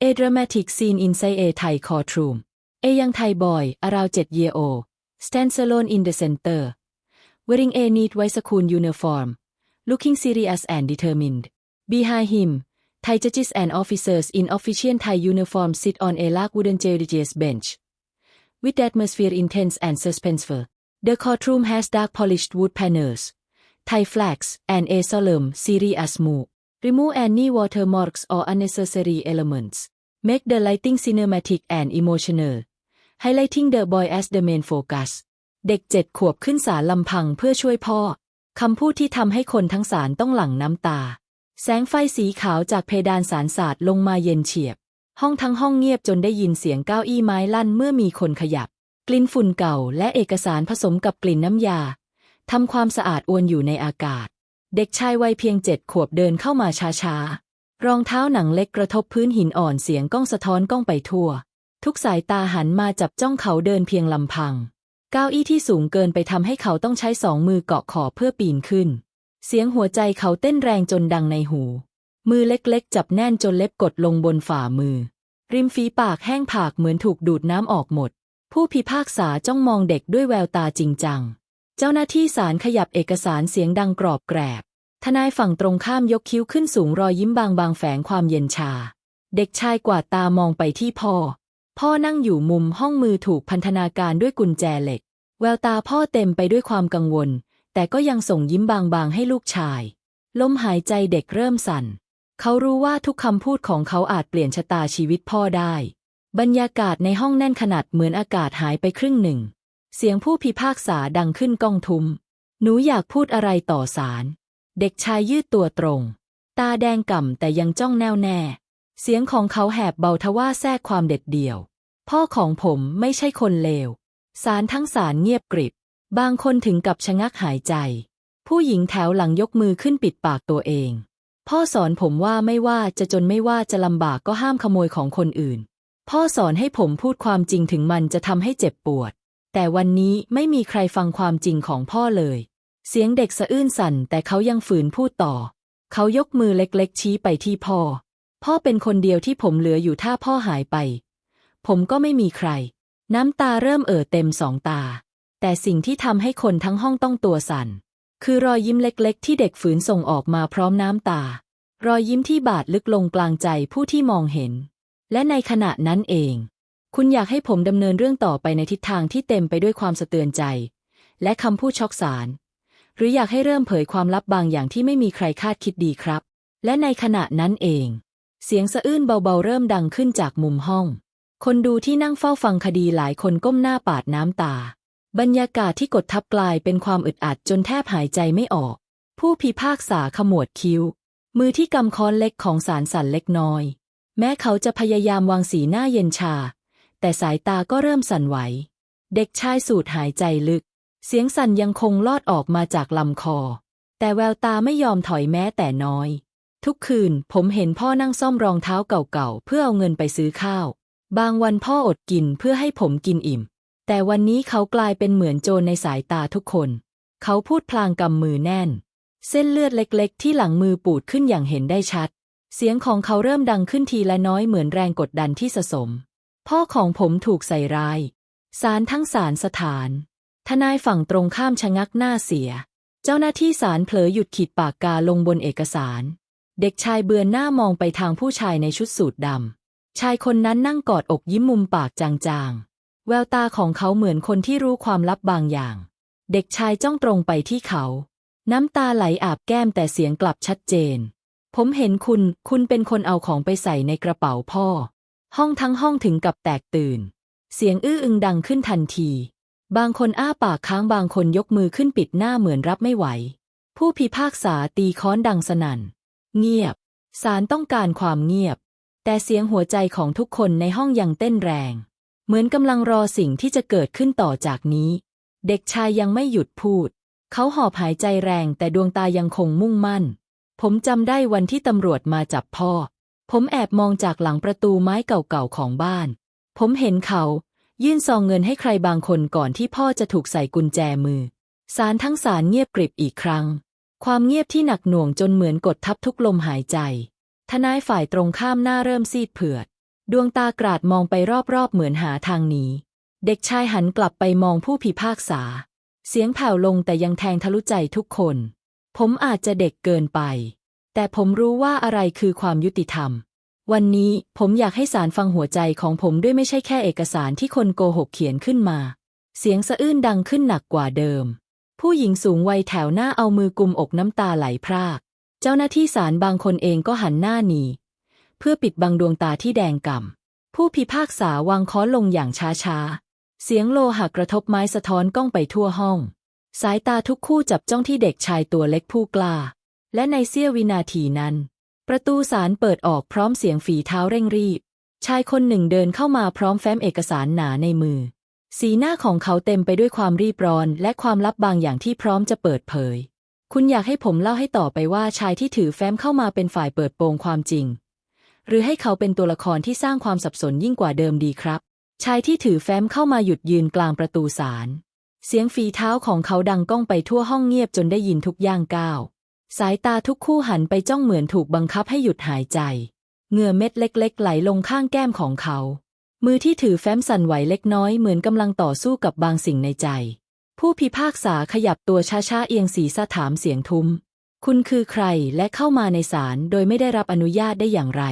A dramatic scene inside a Thai courtroom. A young Thai boy, around 7 year old, stands alone in the center, wearing a neat white school uniform, looking serious and determined. Behind him, Thai judges and officers in official Thai uniform sit on a large wooden judges bench. With atmosphere intense and suspenseful, the courtroom has dark polished wood panels, Thai flags, and a solemn, serious mood. Remove any watermarks or unnecessary elements. Make the lighting cinematic and emotional. Highlighting the boy as the main focus. เด็กเจ็ดขวบขึ้นศาลลำพังเพื่อช่วยพ่อ คำพูดที่ทำให้คนทั้งศาลต้องหลั่งน้ำตา แสงไฟสีขาวจากเพดานศาลศาสตร์ลงมาเย็นเฉียบ ห้องทั้งห้องเงียบจนได้ยินเสียงเก้าอี้ไม้ลั่นเมื่อมีคนขยับ กลิ่นฝุ่นเก่าและเอกสารผสมกับกลิ่นน้ำยาทำความสะอาดอวนอยู่ในอากาศ เด็กชายวัยเพียงเจ็ดขวบเดินเข้ามาช้าๆ รองเท้าหนังเล็กกระทบพื้นหินอ่อนเสียงก้องสะท้อนก้องไปทั่ว ทุกสายตาหันมาจับจ้องเขาเดินเพียงลำพัง เก้าอี้ที่สูงเกินไปทำให้เขาต้องใช้สองมือเกาะขอบเพื่อปีนขึ้น เสียงหัวใจเขาเต้นแรงจนดังในหู มือเล็กๆ จับแน่นจนเล็บกดลงบนฝ่ามือ ริมฝีปากแห้งผากเหมือนถูกดูดน้ำออกหมด ผู้พิพากษาจ้องมองเด็กด้วยแววตาจริงจัง เจ้าหน้าที่ศาลขยับเอกสารเสียงดังกรอบแกรบ ทนายฝั่งตรงข้ามยกคิ้วขึ้นสูงรอยยิ้มบางบางแฝงความเย็นชา เด็กชายกวาดตามองไปที่พ่อ พ่อนั่งอยู่มุมห้องมือถูกพันธนาการด้วยกุญแจเหล็ก แววตาพ่อเต็มไปด้วยความกังวล แต่ก็ยังส่งยิ้มบางๆให้ลูกชาย ลมหายใจเด็กเริ่มสั่น เขารู้ว่าทุกคำพูดของเขาอาจเปลี่ยนชะตาชีวิตพ่อได้ บรรยากาศในห้องแน่นขนาดเหมือนอากาศหายไปครึ่งหนึ่ง เสียงผู้พิพากษาดังขึ้นก้องทุม หนูอยากพูดอะไรต่อศาล เด็กชายยืดตัวตรง ตาแดงก่ำแต่ยังจ้องแน่วแน่ เสียงของเขาแหบเบาทว่าแทรกความเด็ดเดี่ยว พ่อของผมไม่ใช่คนเลวสารทั้งสารเงียบกริบ บางคนถึงกับชะงักหายใจ ผู้หญิงแถวหลังยกมือขึ้นปิดปากตัวเอง พ่อสอนผมว่าไม่ว่าจะจนไม่ว่าจะลำบากก็ห้ามขโมยของคนอื่น พ่อสอนให้ผมพูดความจริงถึงมันจะทำให้เจ็บปวด แต่วันนี้ไม่มีใครฟังความจริงของพ่อเลย เสียงเด็กสะอื้นสั่น แต่เขายังฝืนพูดต่อ เขายกมือเล็กๆ ชี้ไปที่พ่อ พ่อเป็นคนเดียวที่ผมเหลืออยู่ถ้าพ่อหายไป ผมก็ไม่มีใคร น้ำตาเริ่มเอ่อเต็มสองตา แต่สิ่งที่ทำให้คนทั้งห้องต้องตัวสั่น คือรอยยิ้มเล็กๆ ที่เด็กฝืนส่งออกมาพร้อมน้ำตา รอยยิ้มที่บาดลึกลงกลางใจผู้ที่มองเห็น และในขณะนั้นเอง คุณอยากให้ผมดำเนินเรื่องต่อไปในทิศทางที่เต็มไปด้วยความสะเตือนใจ และคำพูดช็อกสาร หรืออยากให้เริ่มเผยความลับบางอย่างที่ไม่มีใครคาดคิดดีครับ และในขณะนั้นเอง เสียงสะอื้นเบาๆเริ่มดังขึ้นจากมุมห้อง คนดูที่นั่งเฝ้าฟังคดีหลายคนก้มหน้าปาดน้ำตา บรรยากาศที่กดทับกลายเป็นความอึดอัดจนแทบหายใจไม่ออก ผู้พิพากษาขมวดคิ้ว มือที่กำค้อนเล็กของสารสั่นเล็กน้อย แม้เขาจะพยายามวางสีหน้าเย็นชา แต่สายตาก็เริ่มสั่นไหว เด็กชายสูดหายใจลึก เสียงสั่นยังคงลอดออกมาจากลำคอ แต่แววตาไม่ยอมถอยแม้แต่น้อย ทุกคืนผมเห็นพ่อนั่งซ่อมรองเท้าเก่าๆ เพื่อเอาเงินไปซื้อข้าว บางวันพ่ออดกินเพื่อให้ผมกินอิ่ม แต่วันนี้เขากลายเป็นเหมือนโจรในสายตาทุกคน เขาพูดพลางกำมือแน่น เส้นเลือดเล็กๆ ที่หลังมือปูดขึ้นอย่างเห็นได้ชัด เสียงของเขาเริ่มดังขึ้นทีละน้อยเหมือนแรงกดดันที่สะสม พ่อของผมถูกใส่ร้ายศาลทั้งศาลสถาน ทนายฝั่งตรงข้ามชะงักหน้าเสีย เจ้าหน้าที่ศาลเผลอหยุดขีดปากกาลงบนเอกสาร เด็กชายเบือนหน้ามองไปทางผู้ชายในชุดสูทดำ ชายคนนั้นนั่งกอดอกยิ้มมุมปากจางๆ แววตาของเขาเหมือนคนที่รู้ความลับบางอย่าง เด็กชายจ้องตรงไปที่เขา น้ำตาไหลอาบแก้มแต่เสียงกลับชัดเจน ผมเห็นคุณ คุณเป็นคนเอาของไปใส่ในกระเป๋าพ่อ ห้องทั้งห้องถึงกับแตกตื่น เสียงอื้ออึงดังขึ้นทันที บางคนอ้าปากค้างบางคนยกมือขึ้นปิดหน้าเหมือนรับไม่ไหว ผู้พิพากษาตีค้อนดังสนั่น เงียบศาลต้องการความเงียบ แต่เสียงหัวใจของทุกคนในห้องยังเต้นแรง เหมือนกำลังรอสิ่งที่จะเกิดขึ้นต่อจากนี้ เด็กชายยังไม่หยุดพูด เขาหอบหายใจแรงแต่ดวงตายังคงมุ่งมั่น ผมจำได้วันที่ตำรวจมาจับพ่อ ผมแอบมองจากหลังประตูไม้เก่าๆของบ้าน ผมเห็นเขา ยื่นซองเงินให้ใครบางคนก่อนที่พ่อจะถูกใส่กุญแจมือ สารทั้งสารเงียบกริบอีกครั้ง ความเงียบที่หนักหน่วงจนเหมือนกดทับทุกลมหายใจ ทนายฝ่ายตรงข้ามหน้าเริ่มซีดเผือด ดวงตากราดมองไปรอบๆเหมือนหาทางหนีเด็กชายหันกลับไปมองผู้พิพากษา เสียงแผ่วลงแต่ยังแทงทะลุใจทุกคน ผมอาจจะเด็กเกินไป แต่ผมรู้ว่าอะไรคือความยุติธรรม วันนี้ผมอยากให้ศาลฟังหัวใจของผมด้วยไม่ใช่แค่เอกสารที่คนโกหกเขียนขึ้นมา เสียงสะอื้นดังขึ้นหนักกว่าเดิม ผู้หญิงสูงวัยแถวหน้าเอามือกุมอกน้ำตาไหลพราก เจ้าหน้าที่ศาลบางคนเองก็หันหน้าหนีเพื่อปิดบังดวงตาที่แดงก่ำผู้พิพากษาวางค้อนลงอย่างช้าๆ เสียงโลหะกระทบไม้สะท้อนก้องไปทั่วห้อง สายตาทุกคู่จับจ้องที่เด็กชายตัวเล็กผู้กล้า และในเสี้ยววินาทีนั้น ประตูศาลเปิดออกพร้อมเสียงฝีเท้าเร่งรีบ ชายคนหนึ่งเดินเข้ามาพร้อมแฟ้มเอกสารหนาในมือ สีหน้าของเขาเต็มไปด้วยความรีบร้อน และความลับบางอย่างที่พร้อมจะเปิดเผย คุณอยากให้ผมเล่าให้ต่อไปว่าชายที่ถือแฟ้มเข้ามาเป็นฝ่ายเปิดโปงความจริง หรือให้เขาเป็นตัวละครที่สร้างความสับสนยิ่งกว่าเดิมดีครับ ชายที่ถือแฟ้มเข้ามาหยุดยืนกลางประตูศาลเสียงฝีเท้าของเขาดังก้องไปทั่วห้องเงียบจนได้ยินทุกย่างก้าว สายตาทุกคู่หันไปจ้องเหมือนถูกบังคับให้หยุดหายใจ เหงื่อเม็ดเล็ก ๆ ไหลลงข้างแก้มของเขา มือที่ถือแฟ้มสั่นไหวเล็กน้อยเหมือนกำลังต่อสู้กับบางสิ่งในใจ ผู้พิพากษาขยับตัวช้าๆเอียงศีรษะถามเสียงทุ้ม คุณคือใครและเข้ามาในศาลโดยไม่ได้รับอนุญาตได้อย่างไร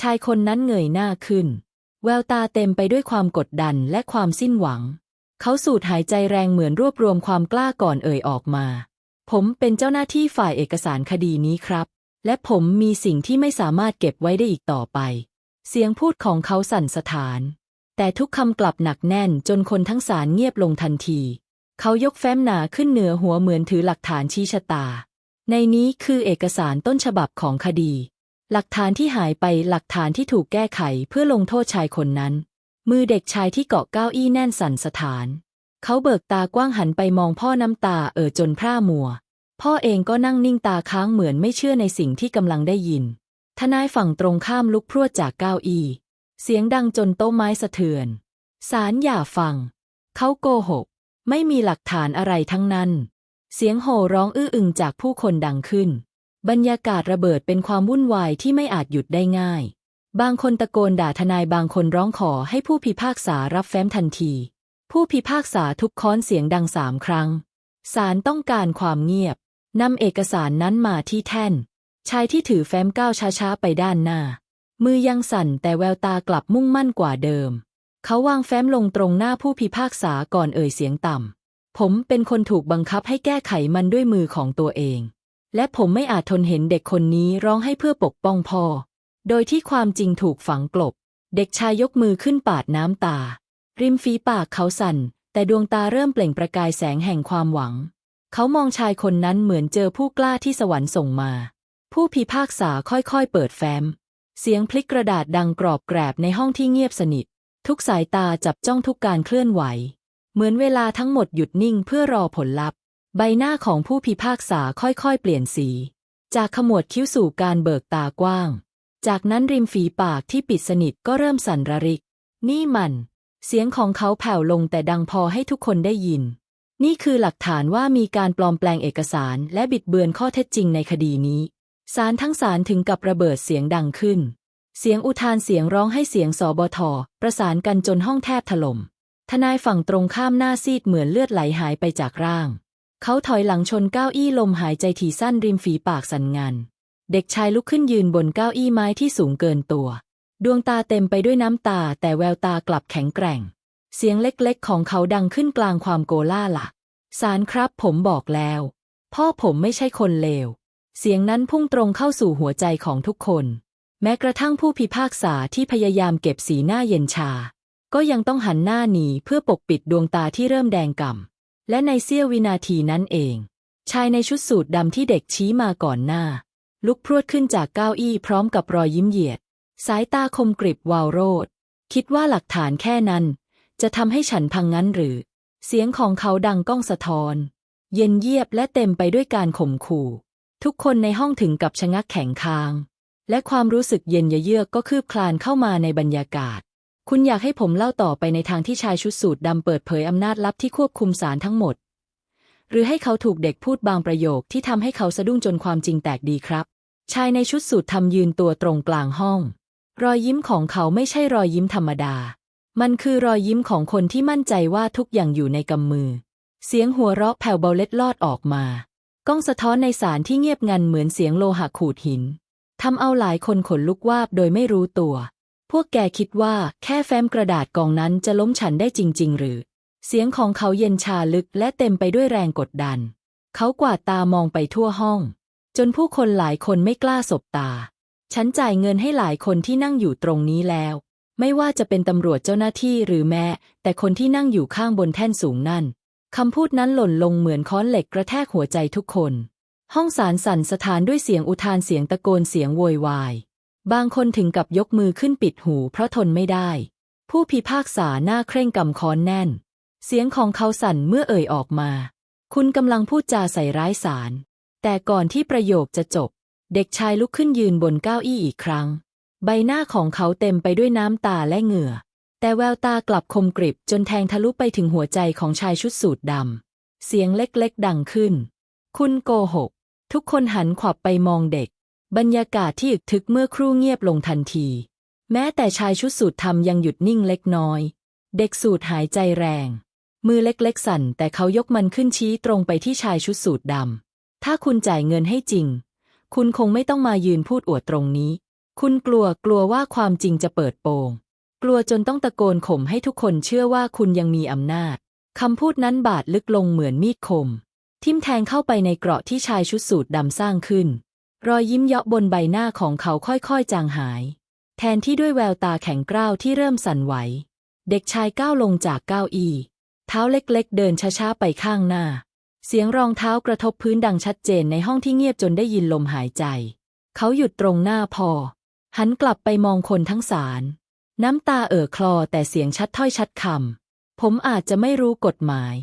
ชายคนนั้นเงยหน้าขึ้น แววตาเต็มไปด้วยความกดดันและความสิ้นหวัง เขาสูดหายใจแรงเหมือนรวบรวมความกล้าก่อนเอ่ยออกมา ผมเป็นเจ้าหน้าที่ฝ่ายเอกสารคดีนี้ครับ และผมมีสิ่งที่ไม่สามารถเก็บไว้ได้อีกต่อไป เสียงพูดของเขาสั่นสะท้าน แต่ทุกคำกลับหนักแน่นจนคนทั้งศาลเงียบลงทันที เขายกแฟ้มหนาขึ้นเหนือหัวเหมือนถือหลักฐานชี้ชะตา ในนี้คือเอกสารต้นฉบับของคดี หลักฐานที่หายไปหลักฐานที่ถูกแก้ไขเพื่อลงโทษชายคนนั้น มือเด็กชายที่เกาะเก้าอี้แน่นสั่นสะท้าน เขาเบิกตากว้างหันไปมองพ่อน้ำตาเอ่อจนพร่ามัว พ่อเองก็นั่งนิ่งตาค้างเหมือนไม่เชื่อในสิ่งที่กำลังได้ยิน ทนายฝั่งตรงข้ามลุกพรวดจากเก้าอี้ เสียงดังจนโต๊ะไม้สะเทือนศาลอย่าฟัง เขาโกหก ไม่มีหลักฐานอะไรทั้งนั้น เสียงโห่ร้องอื้ออึงจากผู้คนดังขึ้น บรรยากาศระเบิดเป็นความวุ่นวายที่ไม่อาจหยุดได้ง่าย บางคนตะโกนด่าทนายบางคนร้องขอให้ผู้พิพากษารับแฟ้มทันที ผู้พิพากษาทุบค้อนเสียงดังสามครั้ง ศาลต้องการความเงียบ นำเอกสารนั้นมาที่แท่น ชายที่ถือแฟ้มก้าวช้าๆ ไปด้านหน้า มือยังสั่นแต่แววตากลับมุ่งมั่นกว่าเดิม เขาวางแฟ้มลงตรงหน้าผู้พิพากษาก่อนเอ่ยเสียงต่ำ ผมเป็นคนถูกบังคับให้แก้ไขมันด้วยมือของตัวเอง และผมไม่อาจทนเห็นเด็กคนนี้ร้องให้เพื่อปกป้องพ่อ โดยที่ความจริงถูกฝังกลบ เด็กชายยกมือขึ้นปาดน้ำตา ริมฝีปากเขาสั่น แต่ดวงตาเริ่มเปล่งประกายแสงแห่งความหวัง เขามองชายคนนั้นเหมือนเจอผู้กล้าที่สวรรค์ส่งมา ผู้พิพากษาค่อยๆเปิดแฟ้ม เสียงพลิกกระดาษดังกรอบแกรบในห้องที่เงียบสนิท ทุกสายตาจับจ้องทุกการเคลื่อนไหว เหมือนเวลาทั้งหมดหยุดนิ่งเพื่อรอผลลัพธ์ ใบหน้าของผู้พิพากษาค่อยๆ เปลี่ยนสี จากขมวดคิ้วสู่การเบิกตากว้าง จากนั้นริมฝีปากที่ปิดสนิทก็เริ่มสั่นระริก นี่มัน เสียงของเขาแผ่วลงแต่ดังพอให้ทุกคนได้ยิน นี่คือหลักฐานว่ามีการปลอมแปลงเอกสารและบิดเบือนข้อเท็จจริงในคดีนี้ศาลทั้งศาลถึงกับระเบิดเสียงดังขึ้น เสียงอุทานเสียงร้องให้เสียงสอบทประสานกันจนห้องแทบถล่ม ทนายฝั่งตรงข้ามหน้าซีดเหมือนเลือดไหลหายไปจากร่าง เขาถอยหลังชนเก้าอี้ลมหายใจถี่สั้นริมฝีปากสั่นงัน เด็กชายลุกขึ้นยืนบนเก้าอี้ไม้ที่สูงเกินตัว ดวงตาเต็มไปด้วยน้ำตา แต่แววตากลับแข็งแกร่ง เสียงเล็กๆ ของเขาดังขึ้นกลางความโกล่าหละสารครับผมบอกแล้ว พ่อผมไม่ใช่คนเลว เสียงนั้นพุ่งตรงเข้าสู่หัวใจของทุกคน แม้กระทั่งผู้พิพากษาที่พยายามเก็บสีหน้าเย็นชา ก็ยังต้องหันหน้าหนีเพื่อปกปิดดวงตาที่เริ่มแดงก่ำและในเสี้ยววินาทีนั้นเอง ชายในชุดสูทดำที่เด็กชี้มาก่อนหน้า ลุกพรวดขึ้นจากเก้าอี้พร้อมกับรอยยิ้มเหยียด สายตาคมกริบวาวโรด คิดว่าหลักฐานแค่นั้น จะทำให้ฉันพังงั้นหรือ เสียงของเขาดังก้องสะท้อน เย็นเยียบและเต็มไปด้วยการข่มขู่ ทุกคนในห้องถึงกับชะงักแข็งคาง และความรู้สึกเย็นเยือกก็คืบคลานเข้ามาในบรรยากาศ คุณอยากให้ผมเล่าต่อไปในทางที่ชายชุดสูทดำเปิดเผยอำนาจลับที่ควบคุมสารทั้งหมด หรือให้เขาถูกเด็กพูดบางประโยคที่ทำให้เขาสะดุ้งจนความจริงแตกดีครับ ชายในชุดสูททำยืนตัวตรงกลางห้อง รอยยิ้มของเขาไม่ใช่รอยยิ้มธรรมดา มันคือรอยยิ้มของคนที่มั่นใจว่าทุกอย่างอยู่ในกำมือ เสียงหัวเราะแผ่วเบาเล็ดลอดออกมา ก้องสะท้อนในสารที่เงียบงันเหมือนเสียงโลหะขูดหิน ทำเอาหลายคนขนลุกวาบโดยไม่รู้ตัว พวกแกคิดว่าแค่แฟ้มกระดาษกองนั้นจะล้มฉันได้จริง ๆ หรือ เสียงของเขาเย็นชาลึกและเต็มไปด้วยแรงกดดัน เขากวาดตามองไปทั่วห้อง จนผู้คนหลายคนไม่กล้าสบตา ฉันจ่ายเงินให้หลายคนที่นั่งอยู่ตรงนี้แล้ว ไม่ว่าจะเป็นตำรวจเจ้าหน้าที่หรือแม้ แต่คนที่นั่งอยู่ข้างบนแท่นสูงนั่นคำพูดนั้นหล่นลงเหมือนค้อนเหล็กกระแทกหัวใจทุกคน ห้องสารสั่นสะท้านด้วยเสียงอุทานเสียงตะโกนเสียงโวยวาย บางคนถึงกับยกมือขึ้นปิดหูเพราะทนไม่ได้ ผู้พิพากษาหน้าเคร่งกำค้อนแน่น เสียงของเขาสั่นเมื่อเอ่ยออกมา คุณกำลังพูดจาใส่ร้ายศาลแต่ก่อนที่ประโยคจะจบ เด็กชายลุกขึ้นยืนบนเก้าอี้อีกครั้ง ใบหน้าของเขาเต็มไปด้วยน้ำตาและเหงื่อ แต่แววตากลับคมกริบจนแทงทะลุไปถึงหัวใจของชายชุดสูทดำ เสียงเล็กๆดังขึ้น คุณโกหก ทุกคนหันขวับไปมองเด็ก บรรยากาศที่อึกทึกเมื่อครู่เงียบลงทันที แม้แต่ชายชุดสูททำยังหยุดนิ่งเล็กน้อย เด็กสูทหายใจแรง มือเล็กๆสั่นแต่เขายกมันขึ้นชี้ตรงไปที่ชายชุดสูทดำ ถ้าคุณจ่ายเงินให้จริง คุณคงไม่ต้องมายืนพูดอวดตรงนี้ คุณกลัวกลัวว่าความจริงจะเปิดโปง กลัวจนต้องตะโกนข่มให้ทุกคนเชื่อว่าคุณยังมีอำนาจคำพูดนั้นบาดลึกลงเหมือนมีดคม ทิ่มแทงเข้าไปในเกราะที่ชายชุดสูทดำสร้างขึ้น รอยยิ้มเยาะบนใบหน้าของเขาค่อยๆ จางหาย แทนที่ด้วยแววตาแข็งกร้าวที่เริ่มสั่นไหว เด็กชายก้าวลงจากเก้าอี้ เท้าเล็กๆ เดินช้าๆ ไปข้างหน้า เสียงรองเท้ากระทบพื้นดังชัดเจนในห้องที่เงียบจนได้ยินลมหายใจ เขาหยุดตรงหน้าพอ หันกลับไปมองคนทั้งศาลน้ำตาเอ่อคลอแต่เสียงชัดถ้อยชัดคำ ผมอาจจะไม่รู้กฎหมาย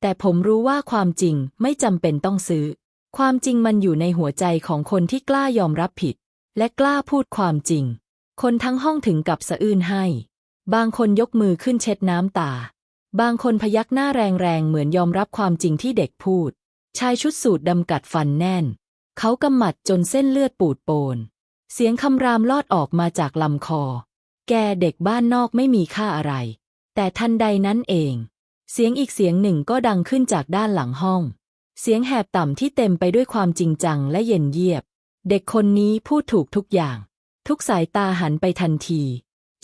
แต่ผมรู้ว่าความจริงไม่จำเป็นต้องซื้อ ความจริงมันอยู่ในหัวใจของคนที่กล้ายอมรับผิด และกล้าพูดความจริง คนทั้งห้องถึงกับสะอื้นให้ บางคนยกมือขึ้นเช็ดน้ำตา บางคนพยักหน้าแรงๆ เหมือนยอมรับความจริงที่เด็กพูด ชายชุดสูทดำกัดฟันแน่น เขากำหมัดจนเส้นเลือดปูดโปน เสียงคำรามลอดออกมาจากลำคอ แกเด็กบ้านนอกไม่มีค่าอะไร แต่ทันใดนั้นเอง เสียงอีกเสียงหนึ่งก็ดังขึ้นจากด้านหลังห้อง เสียงแหบต่ำที่เต็มไปด้วยความจริงจังและเย็นเยียบ เด็กคนนี้พูดถูกทุกอย่าง ทุกสายตาหันไปทันที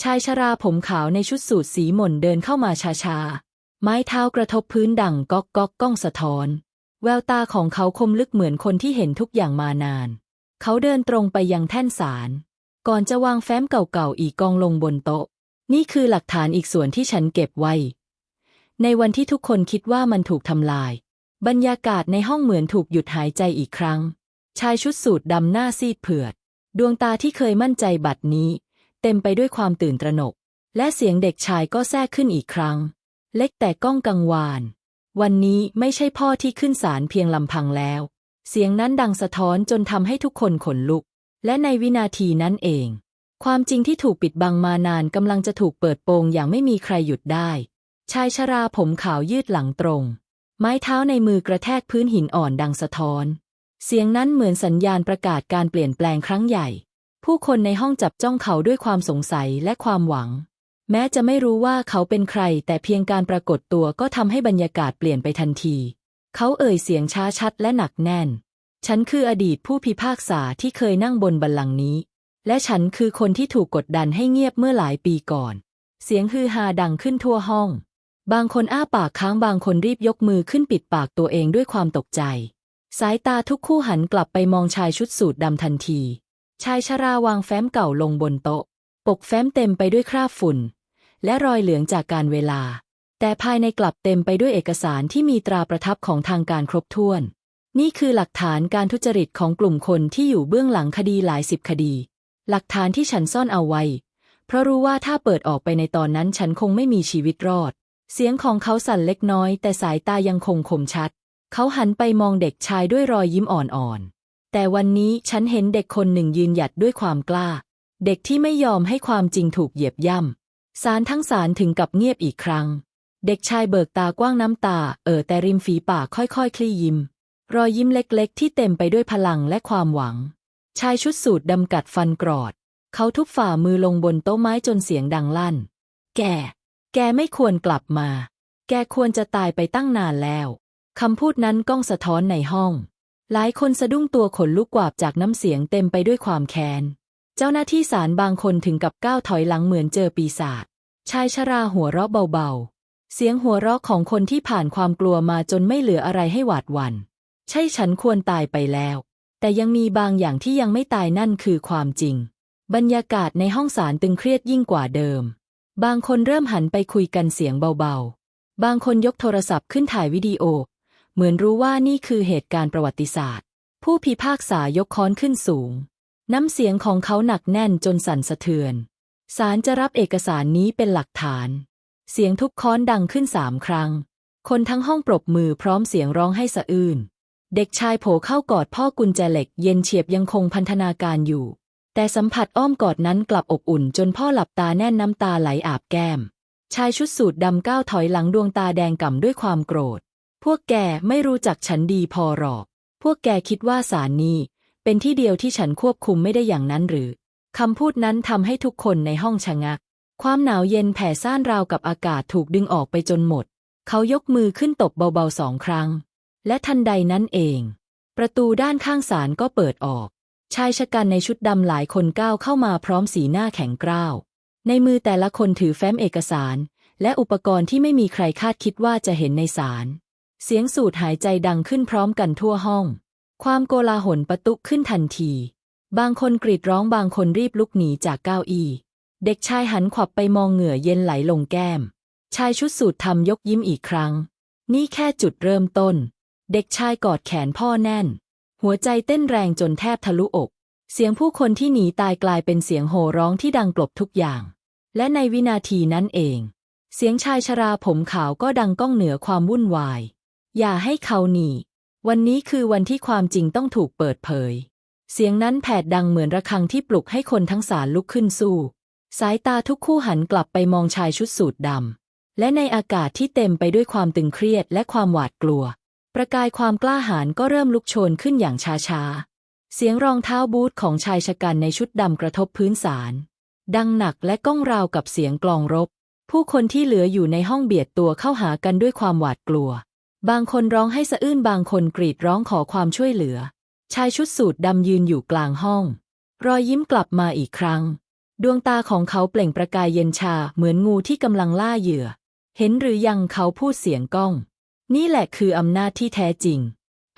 ชายชราผมขาวในชุดสูทสีหม่นเดินเข้ามาช้าๆ ไม้เท้ากระทบพื้นดังก๊อกก๊อกก้องสะท้อน แววตาของเขาคมลึกเหมือนคนที่เห็นทุกอย่างมานาน เขาเดินตรงไปยังแท่นศาล ก่อนจะวางแฟ้มเก่าๆ อีกกองลงบนโต๊ะ นี่คือหลักฐานอีกส่วนที่ฉันเก็บไว้ ในวันที่ทุกคนคิดว่ามันถูกทำลาย บรรยากาศในห้องเหมือนถูกหยุดหายใจอีกครั้ง ชายชุดสูทดำหน้าซีดเผือด ดวงตาที่เคยมั่นใจบัดนี้ เต็มไปด้วยความตื่นตระหนก และเสียงเด็กชายก็แทรกขึ้นอีกครั้ง เล็กแต่ก้องกังวาน วันนี้ไม่ใช่พ่อที่ขึ้นศาลเพียงลำพังแล้ว เสียงนั้นดังสะท้อนจนทำให้ทุกคนขนลุก และในวินาทีนั้นเอง ความจริงที่ถูกปิดบังมานานกำลังจะถูกเปิดโปงอย่างไม่มีใครหยุดได้ ชายชราผมขาวยืดหลังตรง ไม้เท้าในมือกระแทกพื้นหินอ่อนดังสะท้อน เสียงนั้นเหมือนสัญญาณประกาศการเปลี่ยนแปลงครั้งใหญ่ ผู้คนในห้องจับจ้องเขาด้วยความสงสัยและความหวัง แม้จะไม่รู้ว่าเขาเป็นใคร แต่เพียงการปรากฏตัวก็ทำให้บรรยากาศเปลี่ยนไปทันที เขาเอ่ยเสียงช้าชัดและหนักแน่น ฉันคืออดีตผู้พิพากษาที่เคยนั่งบนบัลลังก์นี้ และฉันคือคนที่ถูกกดดันให้เงียบเมื่อหลายปีก่อน เสียงฮือฮาดังขึ้นทั่วห้อง บางคนอ้าปากค้างบางคนรีบยกมือขึ้นปิดปากตัวเองด้วยความตกใจ สายตาทุกคู่หันกลับไปมองชายชุดสูทดำทันที ชายชราวางแฟ้มเก่าลงบนโต๊ะ ปกแฟ้มเต็มไปด้วยคราบฝุ่น และรอยเหลืองจากการเวลา แต่ภายในกลับเต็มไปด้วยเอกสารที่มีตราประทับของทางการครบถ้วน นี่คือหลักฐานการทุจริตของกลุ่มคนที่อยู่เบื้องหลังคดีหลายสิบคดี หลักฐานที่ฉันซ่อนเอาไว้ เพราะรู้ว่าถ้าเปิดออกไปในตอนนั้นฉันคงไม่มีชีวิตรอด เสียงของเขาสั่นเล็กน้อย แต่สายตายังคงคมชัด เขาหันไปมองเด็กชายด้วยรอยยิ้มอ่อนๆ แต่วันนี้ฉันเห็นเด็กคนหนึ่งยืนหยัดด้วยความกล้า เด็กที่ไม่ยอมให้ความจริงถูกเหยียบย่ำสารทั้งสารถึงกับเงียบอีกครั้ง เด็กชายเบิกตากว้างน้ำตา เอ่อแต่ริมฝีปากค่อยๆคลี่ยิ้ม รอยยิ้มเล็กๆ ที่เต็มไปด้วยพลังและความหวัง ชายชุดสูทดำกัดฟันกรอด เขาทุบฝ่ามือลงบนโต๊ะไม้จนเสียงดังลั่น แก แกไม่ควรกลับมา แกควรจะตายไปตั้งนานแล้วคำพูดนั้นก้องสะท้อนในห้อง หลายคนสะดุ้งตัวขนลุกกวาบจากน้ำเสียงเต็มไปด้วยความแค้น เจ้าหน้าที่ศาลบางคนถึงกับก้าวถอยหลังเหมือนเจอปีศาจ ชายชราหัวเราะเบาๆ เสียงหัวเราะของคนที่ผ่านความกลัวมาจนไม่เหลืออะไรให้หวาดหวัน่น ใช่ฉันควรตายไปแล้ว แต่ยังมีบางอย่างที่ยังไม่ตายนั่นคือความจริง บรรยากาศในห้องศาลตึงเครียดยิ่งกว่าเดิม บางคนเริ่มหันไปคุยกันเสียงเบาๆ บางคนยกโทรศัพท์ขึ้นถ่ายวิดีโอ เหมือนรู้ว่านี่คือเหตุการณ์ประวัติศาสตร์ ผู้พิพากษายกค้อนขึ้นสูง น้ำเสียงของเขาหนักแน่นจนสั่นสะเทือนศาลจะรับเอกสารนี้เป็นหลักฐาน เสียงทุบค้อนดังขึ้นสามครั้ง คนทั้งห้องปรบมือพร้อมเสียงร้องให้สะอื้นเด็กชายโผเข้ากอดพ่อกุญแจเหล็กเย็นเฉียบยังคงพันธนาการอยู่ แต่สัมผัสอ้อมกอดนั้นกลับอบอุ่นจนพ่อหลับตาแน่นน้ำตาไหลอาบแก้ม ชายชุดสูทดำก้าวถอยหลังดวงตาแดงก่ำด้วยความโกรธ พวกแกไม่รู้จักฉันดีพอหรอก พวกแกคิดว่าศาลนี้ เป็นที่เดียวที่ฉันควบคุมไม่ได้อย่างนั้นหรือ คำพูดนั้นทำให้ทุกคนในห้องชะงัก ความหนาวเย็นแผ่ซ่านราวกับอากาศถูกดึงออกไปจนหมด เขายกมือขึ้นตบเบาๆสองครั้ง และทันใดนั้นเอง ประตูด้านข้างศาลก็เปิดออก ชายชะกันในชุดดำหลายคนก้าวเข้ามาพร้อมสีหน้าแข็งกร้าว ในมือแต่ละคนถือแฟ้มเอกสาร และอุปกรณ์ที่ไม่มีใครคาดคิดว่าจะเห็นในศาล เสียงสูดหายใจดังขึ้นพร้อมกันทั่วห้อง ความโกลาหลประตุขึ้นทันที บางคนกรีดร้องบางคนรีบลุกหนีจากเก้าอี้ เด็กชายหันขวับไปมองเหงื่อเย็นไหลลงแก้ม ชายชุดสูททำยกยิ้มอีกครั้ง นี่แค่จุดเริ่มต้น เด็กชายกอดแขนพ่อแน่น หัวใจเต้นแรงจนแทบทะลุอก เสียงผู้คนที่หนีตายกลายเป็นเสียงโห่ร้องที่ดังกลบทุกอย่าง และในวินาทีนั้นเอง เสียงชายชราผมขาวก็ดังก้องเหนือความวุ่นวาย อย่าให้เขาหนี วันนี้คือวันที่ความจริงต้องถูกเปิดเผย เสียงนั้นแผดดังเหมือนระฆังที่ปลุกให้คนทั้งศาลลุกขึ้นสู้ สายตาทุกคู่หันกลับไปมองชายชุดสูทดำ และในอากาศที่เต็มไปด้วยความตึงเครียดและความหวาดกลัว ประกายความกล้าหาญก็เริ่มลุกโชนขึ้นอย่างช้าๆ เสียงรองเท้าบูทของชายชะกันในชุดดำกระทบพื้นศาลดังหนักและก้องราวกับเสียงกลองรบ ผู้คนที่เหลืออยู่ในห้องเบียดตัวเข้าหากันด้วยความหวาดกลัว บางคนร้องให้สะอื้นบางคนกรีดร้องขอความช่วยเหลือ ชายชุดสูทดำยืนอยู่กลางห้อง รอยยิ้มกลับมาอีกครั้ง ดวงตาของเขาเปล่งประกายเย็นชาเหมือนงูที่กำลังล่าเหยื่อ เห็นหรือยังเขาพูดเสียงก้อง นี่แหละคืออำนาจที่แท้จริง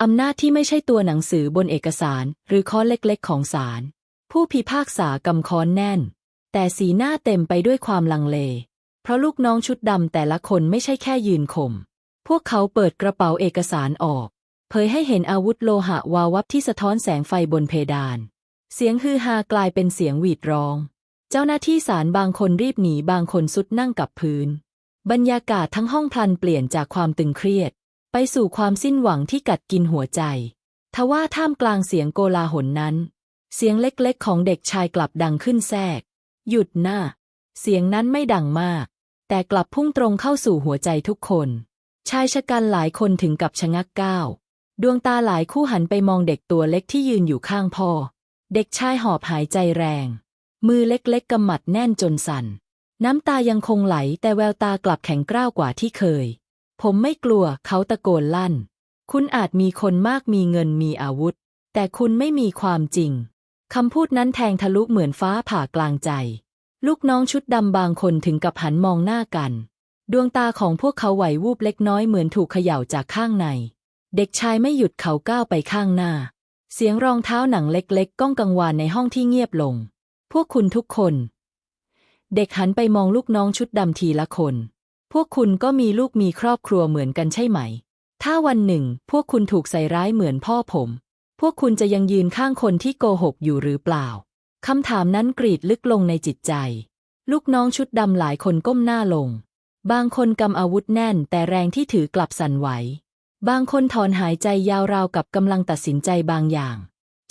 อำนาจที่ไม่ใช่ตัวหนังสือบนเอกสาร หรือข้อเล็กๆ ของศาลผู้พิพากษากำค้อนแน่น แต่สีหน้าเต็มไปด้วยความลังเล เพราะลูกน้องชุดดำแต่ละคนไม่ใช่แค่ยืนข่ม พวกเขาเปิดกระเป๋าเอกสารออก เผยให้เห็นอาวุธโลหะวาวับที่สะท้อนแสงไฟบนเพดาน เสียงฮือฮากลายเป็นเสียงหวีดร้อง เจ้าหน้าที่ศาลบางคนรีบหนีบางคนสุดนั่งกับพื้น บรรยากาศทั้งห้องพลันเปลี่ยนจากความตึงเครียด ไปสู่ความสิ้นหวังที่กัดกินหัวใจ ทว่าท่ามกลางเสียงโกลาหลนั้น เสียงเล็กๆ ของเด็กชายกลับดังขึ้นแทรก หยุดหน้า เสียงนั้นไม่ดังมาก แต่กลับพุ่งตรงเข้าสู่หัวใจทุกคน ชายชะกันหลายคนถึงกับชะงักก้าว ดวงตาหลายคู่หันไปมองเด็กตัวเล็กที่ยืนอยู่ข้างพ่อ เด็กชายหอบหายใจแรง มือเล็กๆกำมัดแน่นจนสั่น น้ำตายังคงไหลแต่แววตากลับแข็งกร้าวกว่าที่เคย ผมไม่กลัวเขาตะโกนลั่น คุณอาจมีคนมากมีเงินมีอาวุธ แต่คุณไม่มีความจริงคำพูดนั้นแทงทะลุเหมือนฟ้าผ่ากลางใจ ลูกน้องชุดดำบางคนถึงกับหันมองหน้ากัน ดวงตาของพวกเขาไหววูบเล็กน้อยเหมือนถูกเขย่าจากข้างใน เด็กชายไม่หยุดเขาก้าวไปข้างหน้า เสียงรองเท้าหนังเล็กๆ ก้องกังวานในห้องที่เงียบลง พวกคุณทุกคน เด็กหันไปมองลูกน้องชุดดำทีละคน พวกคุณก็มีลูกมีครอบครัวเหมือนกันใช่ไหม ถ้าวันหนึ่ง พวกคุณถูกใส่ร้ายเหมือนพ่อผม พวกคุณจะยังยืนข้างคนที่โกหกอยู่หรือเปล่าคำถามนั้นกรีดลึกลงในจิตใจ ลูกน้องชุดดำหลายคนก้มหน้าลง บางคนกำอาวุธแน่นแต่แรงที่ถือกลับสั่นไหว บางคนถอนหายใจยาวราวกับกำลังตัดสินใจบางอย่าง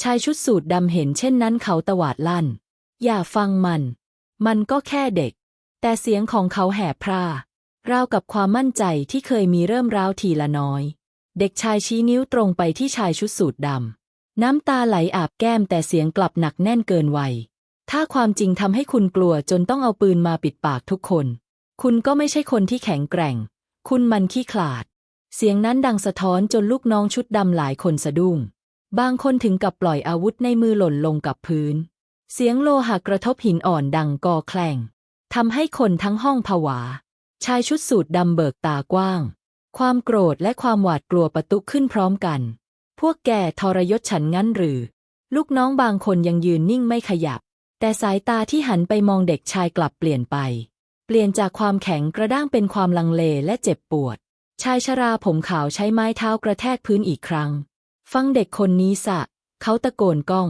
ชายชุดสูทดำเห็นเช่นนั้นเขาตวาดลั่น อย่าฟังมัน มันก็แค่เด็ก แต่เสียงของเขาแหบพร่าราวกับความมั่นใจที่เคยมีเริ่มร้าวทีละน้อย เด็กชายชี้นิ้วตรงไปที่ชายชุดสูทดำน้ำตาไหลอาบแก้มแต่เสียงกลับหนักแน่นเกินวัยถ้าความจริงทำให้คุณกลัวจนต้องเอาปืนมาปิดปากทุกคน คุณก็ไม่ใช่คนที่แข็งแกร่ง คุณมันขี้ขลาด เสียงนั้นดังสะท้อนจนลูกน้องชุดดำหลายคนสะดุ้ง บางคนถึงกับปล่อยอาวุธในมือหล่นลงกับพื้น เสียงโลหะกระทบหินอ่อนดังกอแคลงทำให้คนทั้งห้องผวา ชายชุดสูทดำเบิกตากว้าง ความโกรธและความหวาดกลัวประตุขึ้นพร้อมกัน พวกแกทรยศฉันงั้นหรือ ลูกน้องบางคนยังยืนนิ่งไม่ขยับ แต่สายตาที่หันไปมองเด็กชายกลับเปลี่ยนไป เปลี่ยนจากความแข็งกระด้างเป็นความลังเลและเจ็บปวด ชายชราผมขาวใช้ไม้เท้ากระแทกพื้นอีกครั้ง ฟังเด็กคนนี้สะ เขาตะโกนก้อง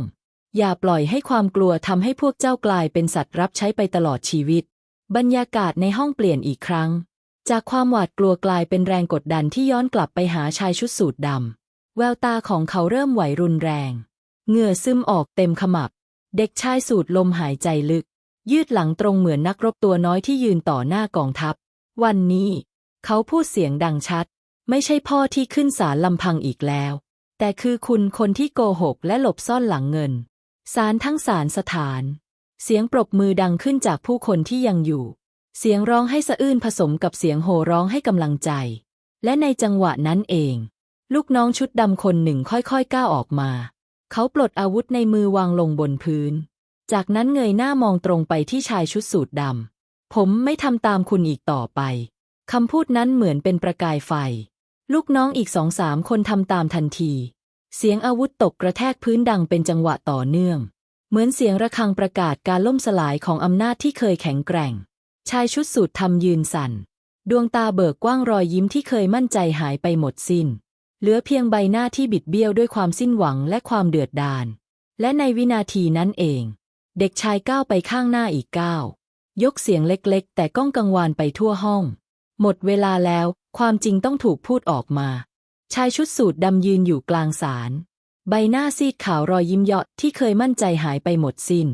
อย่าปล่อยให้ความกลัวทำให้พวกเจ้ากลายเป็นสัตว์รับใช้ไปตลอดชีวิต บรรยากาศในห้องเปลี่ยนอีกครั้ง จากความหวาดกลัวกลายเป็นแรงกดดันที่ย้อนกลับไปหาชายชุดสูทดำแววตาของเขาเริ่มไหวรุนแรง เหงื่อซึมออกเต็มขมับ เด็กชายสูดลมหายใจลึก ยืดหลังตรงเหมือนนักรบตัวน้อยที่ยืนต่อหน้ากองทัพ วันนี้ เขาพูดเสียงดังชัด ไม่ใช่พ่อที่ขึ้นศาลลำพังอีกแล้ว แต่คือคุณคนที่โกหกและหลบซ่อนหลังเงินศาลทั้งศาลสถาน เสียงปรบมือดังขึ้นจากผู้คนที่ยังอยู่ เสียงร้องให้สะอื้นผสมกับเสียงโห่ร้องให้กำลังใจ และในจังหวะนั้นเอง ลูกน้องชุดดำคนหนึ่งค่อยๆก้าวออกมา เขาปลดอาวุธในมือวางลงบนพื้น จากนั้นเงยหน้ามองตรงไปที่ชายชุดสูทดำ ผมไม่ทำตามคุณอีกต่อไป คำพูดนั้นเหมือนเป็นประกายไฟ ลูกน้องอีกสองสามคนทำตามทันที เสียงอาวุธตกกระแทกพื้นดังเป็นจังหวะต่อเนื่อง เหมือนเสียงระฆังประกาศการล่มสลายของอำนาจที่เคยแข็งแกร่ง ชายชุดสูททำยืนสั่น ดวงตาเบิกกว้างรอยยิ้มที่เคยมั่นใจหายไปหมดสิ้น เหลือเพียงใบหน้าที่บิดเบี้ยวด้วยความสิ้นหวังและความเดือดดาล และในวินาทีนั้นเอง เด็กชายก้าวไปข้างหน้าอีกก้าวยกเสียงเล็กๆ แต่ก้องกังวานไปทั่วห้อง หมดเวลาแล้ว ความจริงต้องถูกพูดออกมา ชายชุดสูทดำยืนอยู่กลางศาลใบหน้าซีดขาวรอยยิ้มเยาะที่เคยมั่นใจหายไปหมดสิ้น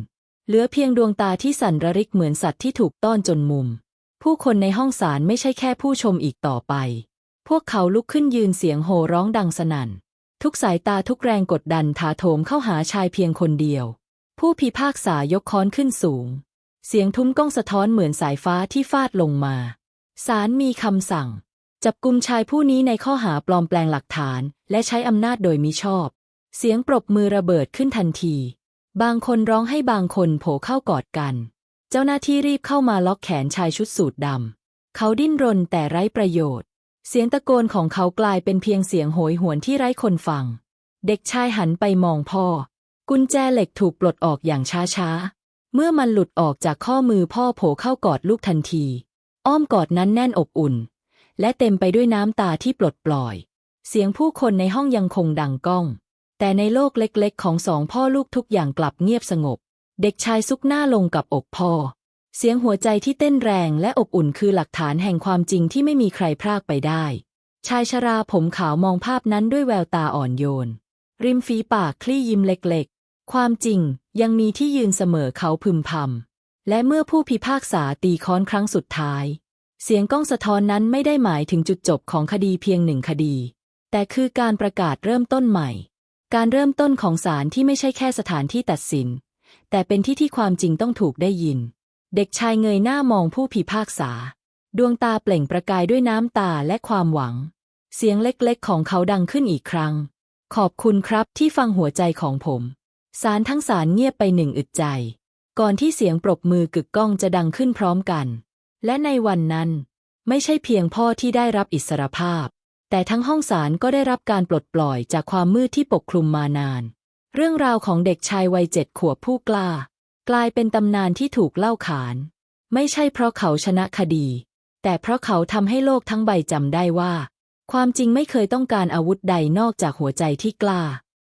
เหลือเพียงดวงตาที่สั่นระริกเหมือนสัตว์ที่ถูกต้อนจนมุม ผู้คนในห้องศาลไม่ใช่แค่ผู้ชมอีกต่อไป พวกเขาลุกขึ้นยืนเสียงโห่ร้องดังสนั่น ทุกสายตาทุกแรงกดดันถาโถมเข้าหาชายเพียงคนเดียว ผู้พิพากษายกค้อนขึ้นสูง เสียงทุ้มก้องสะท้อนเหมือนสายฟ้าที่ฟาดลงมาศาลมีคำสั่ง จับกุมชายผู้นี้ในข้อหาปลอมแปลงหลักฐาน และใช้อำนาจโดยมิชอบ เสียงปรบมือระเบิดขึ้นทันที บางคนร้องให้บางคนโผเข้ากอดกัน เจ้าหน้าที่รีบเข้ามาล็อกแขนชายชุดสูทดำเขาดิ้นรนแต่ไร้ประโยชน์ เสียงตะโกนของเขากลายเป็นเพียงเสียงโหยหวนที่ไร้คนฟัง เด็กชายหันไปมองพ่อ กุญแจเหล็กถูกปลดออกอย่างช้าๆ เมื่อมันหลุดออกจากข้อมือพ่อโผเข้ากอดลูกทันที อ้อมกอดนั้นแน่นอบอุ่น และเต็มไปด้วยน้ำตาที่ปลดปล่อย เสียงผู้คนในห้องยังคงดังก้อง แต่ในโลกเล็กๆ ของสองพ่อลูกทุกอย่างกลับเงียบสงบ เด็กชายซุกหน้าลงกับอกพ่อ เสียงหัวใจที่เต้นแรงและอบอุ่นคือหลักฐานแห่งความจริงที่ไม่มีใครพรากไปได้ ชายชราผมขาวมองภาพนั้นด้วยแววตาอ่อนโยน ริมฝีปากคลี่ยิ้มเล็กๆ ความจริงยังมีที่ยืนเสมอเขาพึมพำและเมื่อผู้พิพากษาตีค้อนครั้งสุดท้าย เสียงก้องสะท้อนนั้นไม่ได้หมายถึงจุดจบของคดีเพียงหนึ่งคดี แต่คือการประกาศเริ่มต้นใหม่ การเริ่มต้นของศาลที่ไม่ใช่แค่สถานที่ตัดสิน แต่เป็นที่ที่ความจริงต้องถูกได้ยิน เด็กชายเงยหน้ามองผู้พิพากษา ดวงตาเปล่งประกายด้วยน้ำตาและความหวัง เสียงเล็กๆของเขาดังขึ้นอีกครั้ง ขอบคุณครับที่ฟังหัวใจของผม ศาลทั้งศาลเงียบไปหนึ่งอึดใจ ก่อนที่เสียงปรบมือกึกก้องจะดังขึ้นพร้อมกัน และในวันนั้น ไม่ใช่เพียงพ่อที่ได้รับอิสรภาพ แต่ทั้งห้องศาลก็ได้รับการปลดปล่อยจากความมืดที่ปกคลุมมานาน เรื่องราวของเด็กชายวัยเจ็ดขวบผู้กล้า กลายเป็นตำนานที่ถูกเล่าขาน ไม่ใช่เพราะเขาชนะคดี แต่เพราะเขาทำให้โลกทั้งใบจำได้ว่า ความจริงไม่เคยต้องการอาวุธใดนอกจากหัวใจที่กล้า